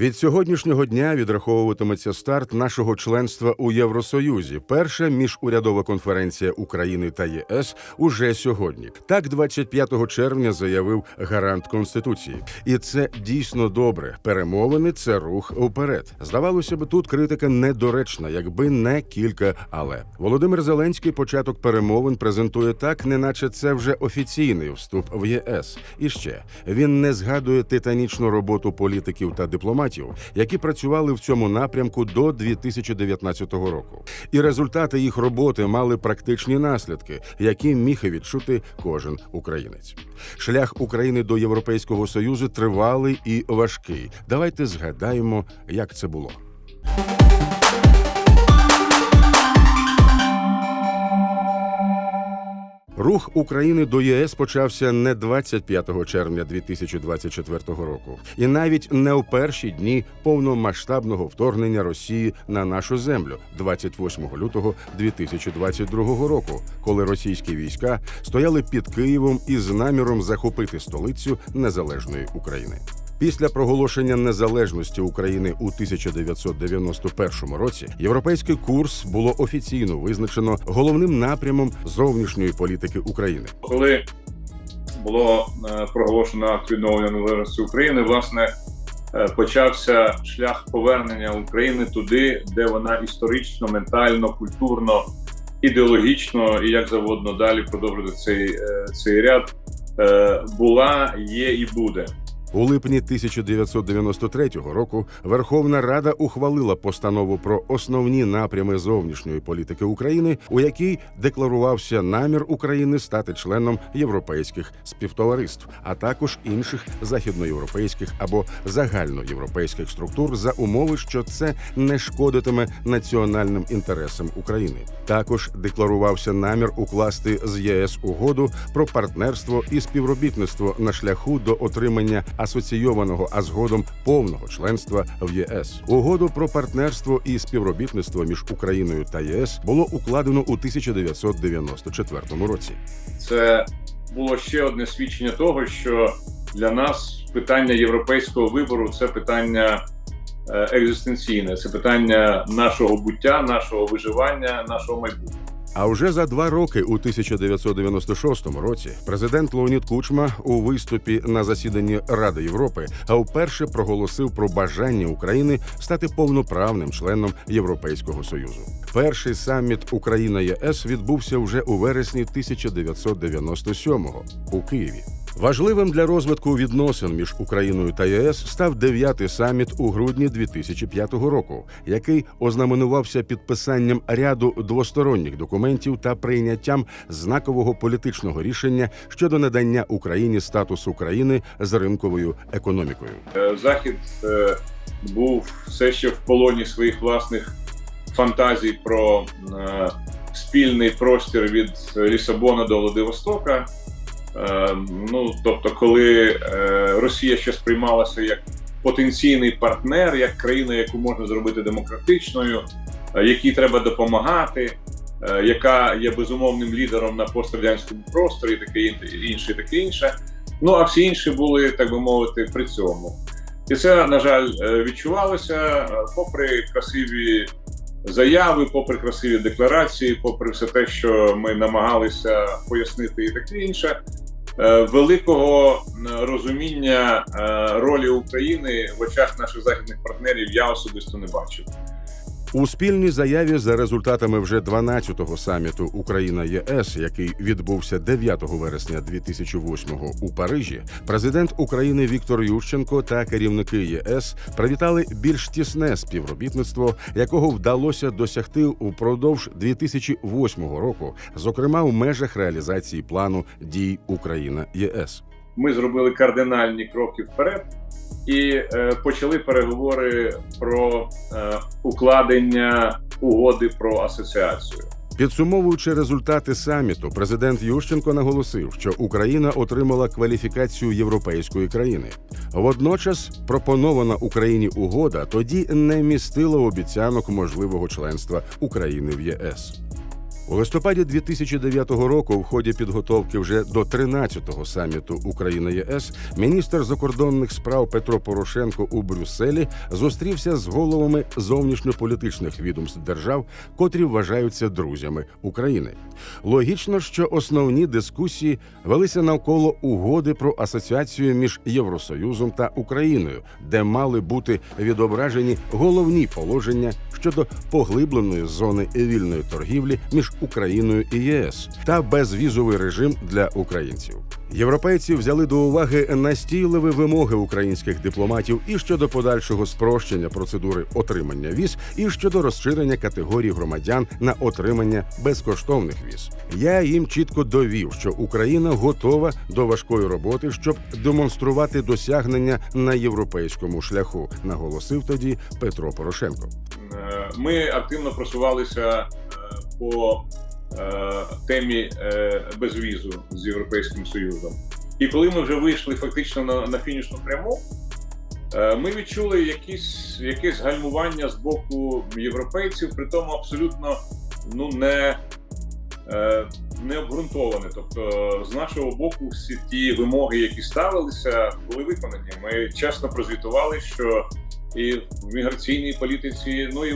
Від сьогоднішнього дня відраховуватиметься старт нашого членства у Євросоюзі. Перша міжурядова конференція України та ЄС уже сьогодні. Так, 25 червня заявив гарант конституції, і це дійсно добре. Перемовини це рух уперед. Здавалося б, тут критика недоречна, якби не кілька. Але Володимир Зеленський початок перемовин презентує так, неначе це вже офіційний вступ в ЄС. І ще він не згадує титанічну роботу політиків та дипломатів, які працювали в цьому напрямку до 2019 року. І результати їх роботи мали практичні наслідки, які міг відчути кожен українець. Шлях України до Європейського союзу тривалий і важкий. Давайте згадаємо, як це було. Рух України до ЄС почався не 25 червня 2024 року, і навіть не у перші дні повномасштабного вторгнення Росії на нашу землю 28 лютого 2022 року, коли російські війська стояли під Києвом із наміром захопити столицю незалежної України. Після проголошення незалежності України у 1991 році європейський курс було офіційно визначено головним напрямом зовнішньої політики України. коли було е, проголошено акт відновлення незалежності України, власне е, почався шлях повернення України туди, де вона історично, ментально, культурно, ідеологічно і як завгодно далі продовжити цей, е, цей ряд була, є і буде. У липні 1993 року Верховна Рада ухвалила постанову про основні напрями зовнішньої політики України, у якій декларувався намір України стати членом європейських співтовариств, а також інших західноєвропейських або загальноєвропейських структур за умови, що це не шкодитиме національним інтересам України. Також декларувався намір укласти з ЄС угоду про партнерство і співробітництво на шляху до отримання асоційованого, а згодом повного членства в ЄС. Угоду про партнерство і співробітництво між Україною та ЄС було укладено у 1994 році. Це було ще одне свідчення того, що для нас питання європейського вибору це питання е, екзистенційне, це питання нашого буття, нашого виживання, нашого майбутнього. А вже за два роки, у 1996 році, президент Леонід Кучма у виступі на засіданні Ради Європи вперше проголосив про бажання України стати повноправним членом Європейського союзу. Перший саміт Україна ЄС відбувся вже у вересні 1997-го у Києві. Важливим для розвитку відносин між Україною та ЄС став дев'ятий саміт у грудні 2005 року, який ознаменувався підписанням ряду двосторонніх документів та прийняттям знакового політичного рішення щодо надання Україні статусу країни з ринковою економікою. Е, Захід е, був все ще в полоні своїх власних фантазій про е, спільний простір від Лісабона до Владивостока. Е, ну, тобто, коли е, Росія ще сприймалася як потенційний партнер, як країна, яку можна зробити демократичною, е, якій треба допомагати, яка є безумовним лідером на пострадянському просторі, таке інше, таке інше. Ну а всі інші були, так би мовити, при цьому. І це, на жаль, відчувалося, попри красиві заяви, попри красиві декларації, попри все те, що ми намагалися пояснити і таке інше. е, Великого розуміння е, ролі України в очах наших західних партнерів я особисто не бачив. У спільній заяві за результатами вже 12-го саміту Україна ЄС, який відбувся 9 вересня 2008-го у Парижі, президент України Віктор Ющенко та керівники ЄС привітали більш тісне співробітництво, якого вдалося досягти упродовж 2008 року, зокрема в межах реалізації плану дій Україна ЄС. Ми зробили кардинальні кроки вперед і е, почали переговори про е, укладення угоди про асоціацію. Підсумовуючи результати саміту, президент Ющенко наголосив, що Україна отримала кваліфікацію європейської країни. Водночас пропонована Україні угода тоді не містила обіцянок можливого членства України в ЄС. У листопаді 2009 року, в ході підготовки вже до 13-го саміту Україна ЄС, міністр закордонних справ Петро Порошенко у Брюсселі зустрівся з головами зовнішньополітичних відомств держав, котрі вважаються друзями України. Логічно, що основні дискусії велися навколо угоди про асоціацію між Євросоюзом та Україною, де мали бути відображені головні положення щодо поглибленої зони вільної торгівлі між Україною і ЄС та безвізовий режим для українців. Європейці взяли до уваги настійливі вимоги українських дипломатів і щодо подальшого спрощення процедури отримання віз, і щодо розширення категорій громадян на отримання безкоштовних віз. Я їм чітко довів, що Україна готова до важкої роботи, щоб демонструвати досягнення на європейському шляху, наголосив тоді Петро Порошенко. Е, Ми активно просувалися по е, темі е, безвізу з Європейським Союзом. І коли ми вже вийшли фактично на, на фінішну пряму, е, ми відчули якісь, якесь гальмування з боку європейців, при тому абсолютно ну, не, не обґрунтоване. Тобто, з нашого боку, всі ті вимоги, які ставилися, були виконані. Ми чесно прозвітували, що і в міграційній політиці, ну і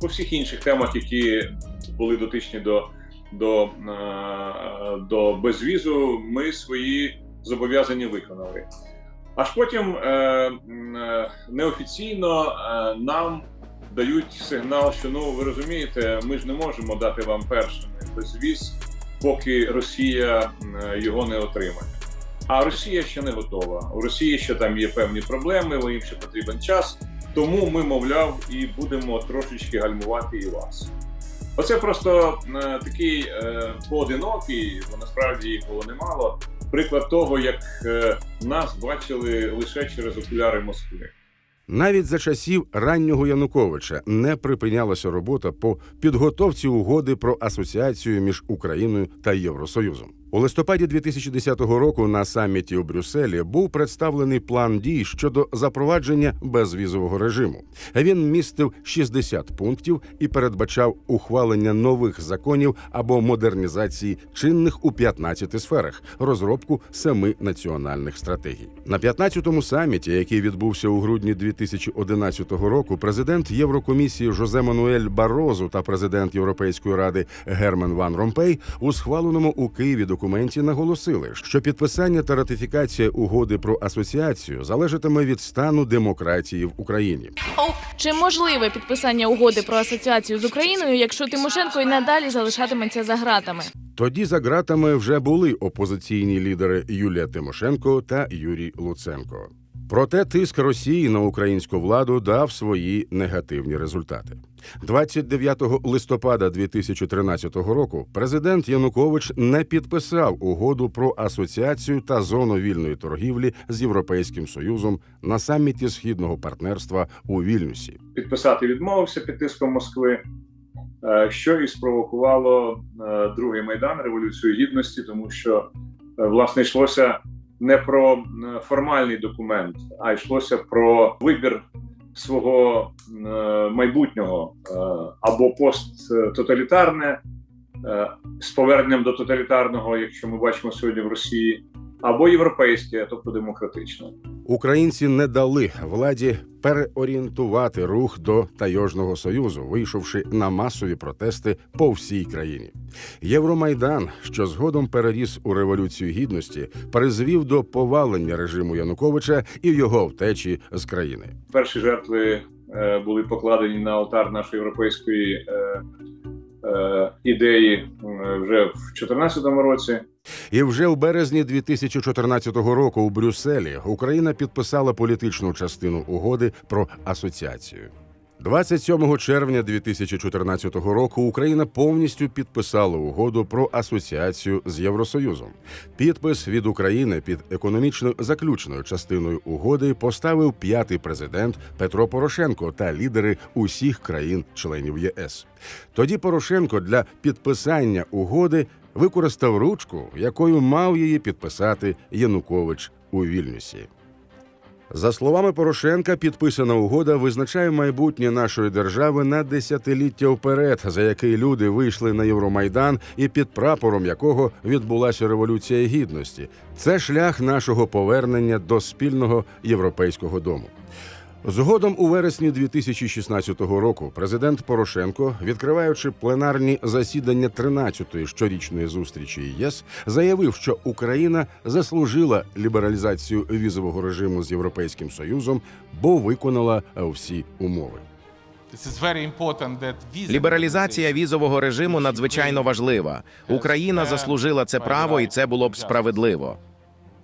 по всіх інших темах, які були дотичні до, до, е, до безвізу, ми свої зобов'язання виконали. Аж потім е, е, неофіційно нам дають сигнал, що ну ви розумієте, ми ж не можемо дати вам першими безвіз, поки Росія його не отримає. А Росія ще не готова. У Росії ще там є певні проблеми, їм ще потрібен час. Тому ми, мовляв, і будемо трошечки гальмувати і вас. Оце просто е, такий е, поодинокий, бо насправді їх було немало. Приклад того, як е, нас бачили лише через окуляри Москви. Навіть за часів раннього Януковича не припинялася робота по підготовці угоди про асоціацію між Україною та Євросоюзом. У листопаді 2010 року на саміті у Брюсселі був представлений план дій щодо запровадження безвізового режиму. Він містив 60 пунктів і передбачав ухвалення нових законів або модернізації чинних у 15 сферах, розробку семи національних стратегій. На 15-му саміті, який відбувся у грудні 2011 року, президент Єврокомісії Жозе Мануель Барозу та президент Європейської ради Герман Ван Ромпей у схваленому у Києві документі наголосили, що підписання та ратифікація угоди про асоціацію залежатиме від стану демократії в Україні. Чи можливе підписання угоди про асоціацію з Україною, якщо Тимошенко і надалі залишатиметься за ґратами? Тоді за ґратами вже були опозиційні лідери Юлія Тимошенко та Юрій Луценко. Проте тиск Росії на українську владу дав свої негативні результати. 29 листопада 2013 року президент Янукович не підписав угоду про асоціацію та зону вільної торгівлі з Європейським Союзом на саміті східного партнерства у Вільнюсі. Підписати відмовився під тиском Москви, е, що і спровокувало е, другий майдан революцію гідності, тому що е, власне йшлося не про формальний документ, а йшлося про вибір свого е, майбутнього е, або посттоталітарне е, з поверненням до тоталітарного, якщо ми бачимо сьогодні в Росії, або європейське, тобто демократичне. Українці не дали владі переорієнтувати рух до Тайожного союзу, вийшовши на масові протести по всій країні. Євромайдан, що згодом переріс у революцію гідності, призвів до повалення режиму Януковича і його втечі з країни. перші жертви е, були покладені на алтар нашої європейської е, е, ідеї вже в 2014 році. І вже в березні 2014 року у Брюсселі Україна підписала політичну частину угоди про асоціацію. 27 червня 2014 року Україна повністю підписала угоду про асоціацію з Євросоюзом. Підпис від України під економічно заключною частиною угоди поставив п'ятий президент Петро Порошенко та лідери усіх країн-членів ЄС. Тоді Порошенко для підписання угоди використав ручку, якою мав її підписати Янукович у Вільнюсі. За словами Порошенка, підписана угода визначає майбутнє нашої держави на десятиліття вперед, за який люди вийшли на Євромайдан і під прапором якого відбулася революція гідності. Це шлях нашого повернення до спільного європейського дому. Згодом у вересні 2016 року президент Порошенко, відкриваючи пленарні засідання 13-ї щорічної зустрічі ЄС, заявив, що Україна заслужила лібералізацію візового режиму з Європейським Союзом, бо виконала всі умови. Лібералізація візового режиму надзвичайно важлива. Україна заслужила це право, і це було б справедливо.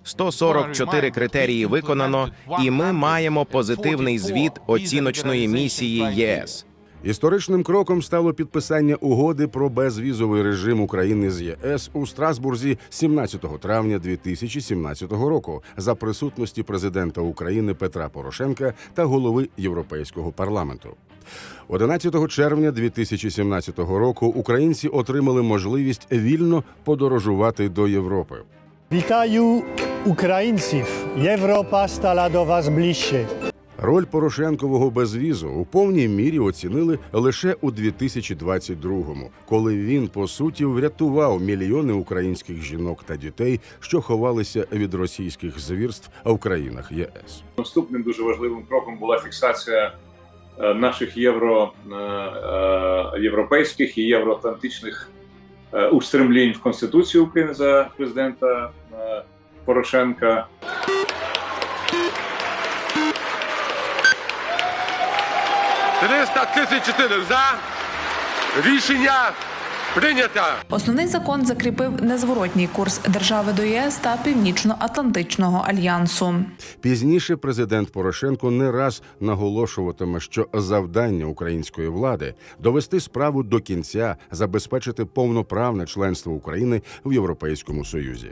144 критерії виконано, і ми маємо позитивний звіт оціночної місії єС. Історичним кроком стало підписання угоди про безвізовий режим України з ЄС у Страсбурзі 17 травня 2017 року за присутності президента України Петра Порошенка та голови Європейського парламенту. 11 червня 2017 року українці отримали можливість вільно подорожувати до Європи. Вітаю українців! Європа стала до вас ближче. Роль Порошенкового безвізу у повній мірі оцінили лише у 2022-му, коли він по суті врятував мільйони українських жінок та дітей, що ховалися від російських звірств в країнах ЄС. Наступним дуже важливим кроком була фіксація е, наших євро, е, е, європейських і євроатлантичних устремлінь в Конституцію України за президента е, Порошенка. – 334 за. Рішення прийнято. Основний закон закріпив незворотній курс держави до ЄС та Північно-Атлантичного альянсу. Пізніше президент Порошенко не раз наголошуватиме, що завдання української влади довести справу до кінця, забезпечити повноправне членство України в Європейському Союзі.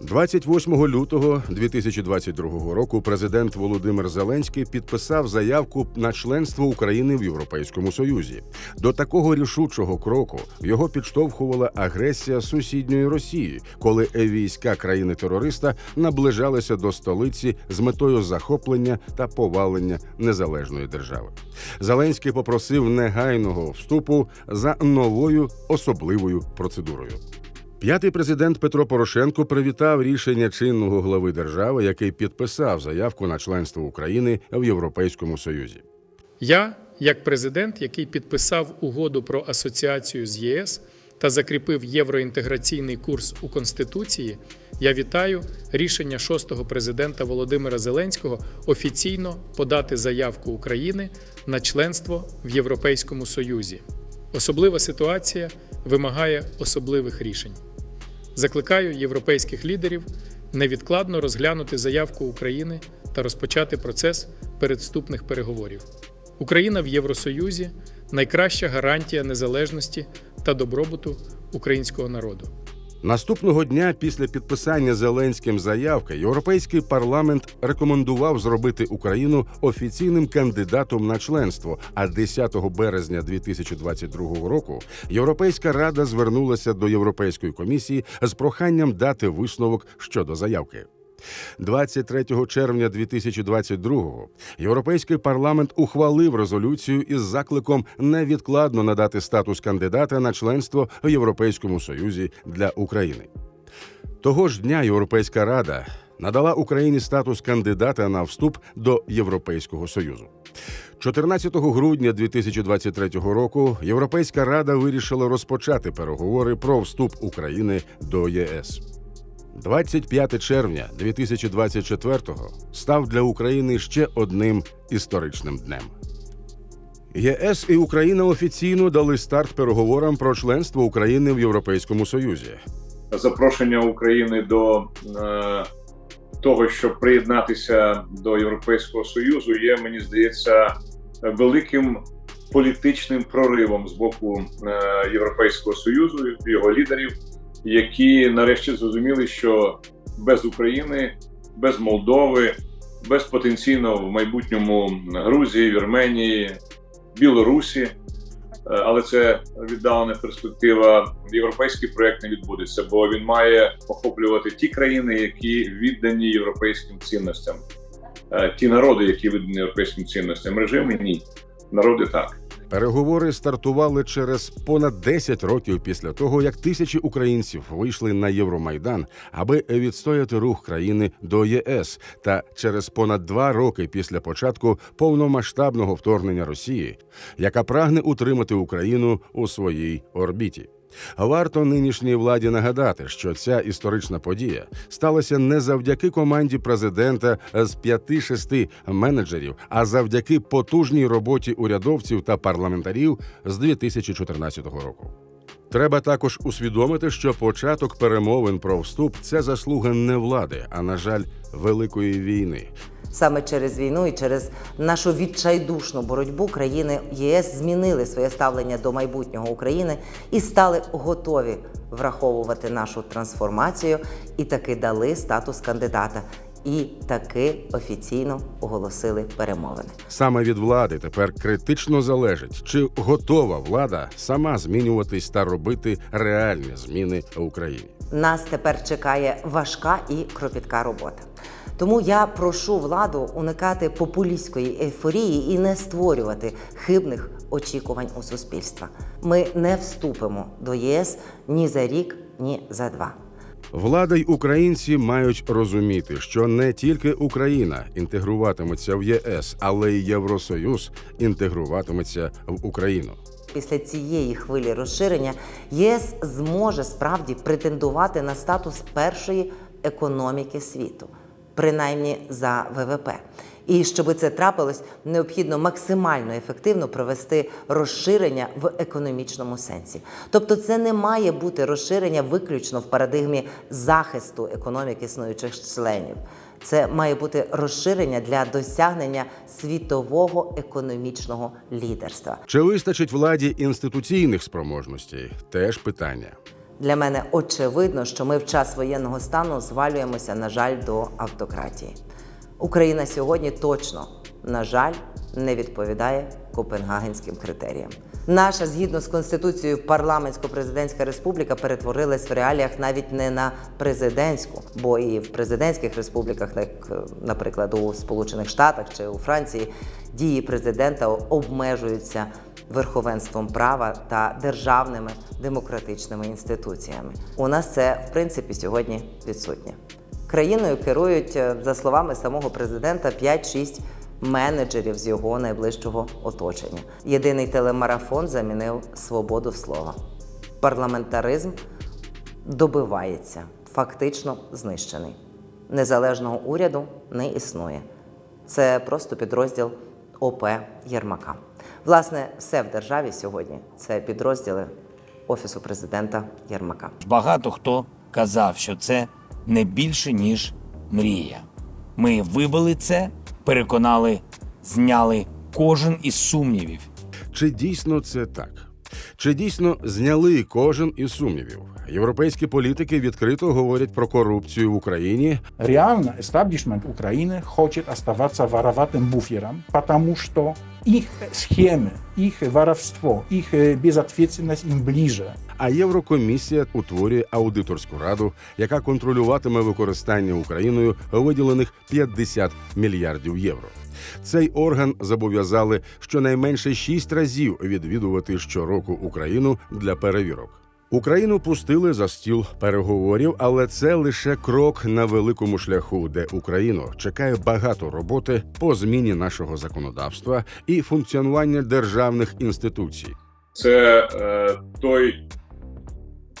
28 лютого 2022 року президент Володимир Зеленський підписав заявку на членство України в Європейському Союзі. До такого рішучого кроку його підштовхувала агресія сусідньої Росії, коли війська країни-терориста наближалися до столиці з метою захоплення та повалення незалежної держави. Зеленський попросив негайного вступу за новою особливою процедурою. П'ятий президент Петро Порошенко привітав рішення чинного глави держави, який підписав заявку на членство України в Європейському Союзі. Я, як президент, який підписав угоду про асоціацію з ЄС та закріпив євроінтеграційний курс у Конституції, я вітаю рішення шостого президента Володимира Зеленського офіційно подати заявку України на членство в Європейському Союзі. Особлива ситуація вимагає особливих рішень. Закликаю європейських лідерів невідкладно розглянути заявку України та розпочати процес передступних переговорів. Україна в Євросоюзі найкраща гарантія незалежності та добробуту українського народу. Наступного дня після підписання Зеленським заявки Європейський парламент рекомендував зробити Україну офіційним кандидатом на членство. А 10 березня 2022 року Європейська рада звернулася до Європейської комісії з проханням дати висновок щодо заявки. 23 червня 2022-го Європейський парламент ухвалив резолюцію із закликом невідкладно надати статус кандидата на членство в Європейському Союзі для України. Того ж дня Європейська рада надала Україні статус кандидата на вступ до Європейського Союзу. 14 грудня 2023 року Європейська рада вирішила розпочати переговори про вступ України до ЄС. 25 червня 2024-го став для України ще одним історичним днем. ЄС і Україна офіційно дали старт переговорам про членство України в Європейському Союзі. запрошення України до е, того, щоб приєднатися до Європейського Союзу, є, мені здається, великим політичним проривом з боку е, Європейського Союзу і його лідерів, які нарешті зрозуміли, що без України, без Молдови, без потенційно в майбутньому Грузії, Вірменії, Білорусі. Е, але це віддалена перспектива. Європейський проект не відбудеться, бо він має охоплювати ті країни, які віддані європейським цінностям. Е, Ті народи, які видані європейським цінностям, режими ні. Народи так. Переговори стартували через понад 10 років після того, як тисячі українців вийшли на Євромайдан, аби відстояти рух країни до ЄС, та через понад два роки після початку повномасштабного вторгнення Росії, яка прагне утримати Україну у своїй орбіті. Варто нинішній владі нагадати, що ця історична подія сталася не завдяки команді президента з п'яти-шести менеджерів, а завдяки потужній роботі урядовців та парламентарів з 2014 року. Треба також усвідомити, що початок перемовин про вступ це заслуга не влади, а на жаль, великої війни. Саме через війну і через нашу відчайдушну боротьбу країни ЄС змінили своє ставлення до майбутнього України і стали готові враховувати нашу трансформацію і таки дали статус кандидата. І таки офіційно оголосили перемовини. Саме від влади тепер критично залежить, чи готова влада сама змінюватись та робити реальні зміни в Україні. Нас тепер чекає важка і кропітка робота. Тому я прошу владу уникати популістської ейфорії і не створювати хибних очікувань у суспільства. Ми не вступимо до єС ні за рік, ні за два. Влада й українці мають розуміти, що не тільки Україна інтегруватиметься в ЄС, але й Євросоюз інтегруватиметься в Україну. Після цієї хвилі розширення ЄС зможе справді претендувати на статус першої економіки світу, принаймні за ВВП. І щоб це трапилось, необхідно максимально ефективно провести розширення в економічному сенсі. Тобто, це не має бути розширення виключно в парадигмі захисту економік існуючих членів. Це має бути розширення для досягнення світового економічного лідерства. Чи вистачить владі інституційних спроможностей? Теж питання. Для мене очевидно, що ми в час воєнного стану звалюємося, на жаль, до автократії. Україна сьогодні точно, на жаль, не відповідає копенгагенським критеріям. Наша, згідно з конституцією, парламентсько-президентська республіка перетворилась в реаліях навіть не на президентську, бо і в президентських республіках, як, наприклад, у Сполучених Штатах чи у Франції, дії президента обмежуються верховенством права та державними демократичними інституціями. У нас це в принципі сьогодні відсутнє. Країною керують, е, за словами самого президента, 5-6 менеджерів з його найближчого оточення. Єдиний телемарафон замінив свободу слова. Парламентаризм добивається, фактично знищений. Незалежного уряду не існує. Це просто підрозділ ОП Єрмака. Власне, все в державі сьогодні це підрозділи Офісу президента Єрмака. Багато хто казав, що це не більше, ніж мрія. Ми вибили це, переконали, зняли кожен із сумнівів. Чи дійсно це так? Чи дійсно зняли кожен із сумнівів? Європейські політики відкрито говорять про корупцію в Україні, реально эстаблишмент Украины хочет оставаться вороватым буфером, потому что схемы, их воровство, их э, безответственность им ближе. а Єврокомісія утворює аудиторську раду, яка контролюватиме використання Україною виділених 50 мільярдів євро. Цей орган зобов'язали щонайменше шість разів відвідувати щороку Україну для перевірок. Україну пустили за стіл переговорів, але це лише крок на великому шляху, де Україну чекає багато роботи по зміні нашого законодавства і функціонування державних інституцій. Це е, той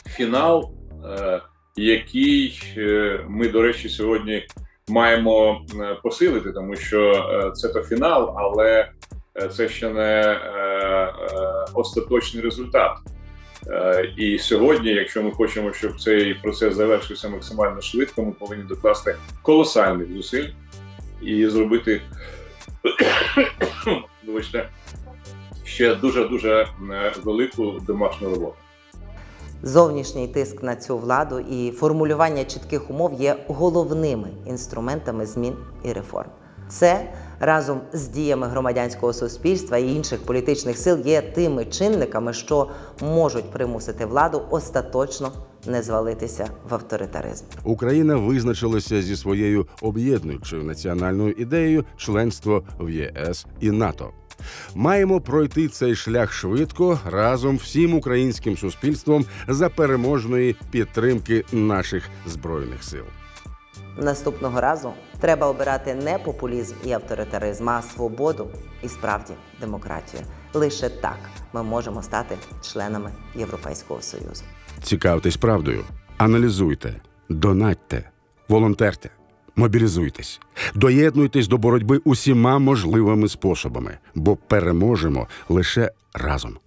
фінал, е, який е, ми, до речі, сьогодні маємо е, посилити, тому що е, це то фінал, але це ще не е, е, остаточний результат. Е, І сьогодні, якщо ми хочемо, щоб цей процес завершився максимально швидко, ми повинні докласти колосальних зусиль і зробити вибачте, ще дуже дуже велику домашню роботу. Зовнішній тиск на цю владу і формулювання чітких умов є головними інструментами змін і реформ. Це разом з діями громадянського суспільства і інших політичних сил є тими чинниками, що можуть примусити владу остаточно не звалитися в авторитаризм. Україна визначилася зі своєю об'єднуючою національною ідеєю членство в ЄС і НАТО. Маємо пройти цей шлях швидко разом всім українським суспільством за переможної підтримки наших збройних сил. Наступного разу треба обирати не популізм і авторитаризм, а свободу і справді демократію. Лише так ми можемо стати членами Європейського союзу. Цікавтесь правдою, аналізуйте, донатьте, волонтерте, мобілізуйтесь, доєднуйтесь до боротьби усіма можливими способами, бо переможемо лише разом.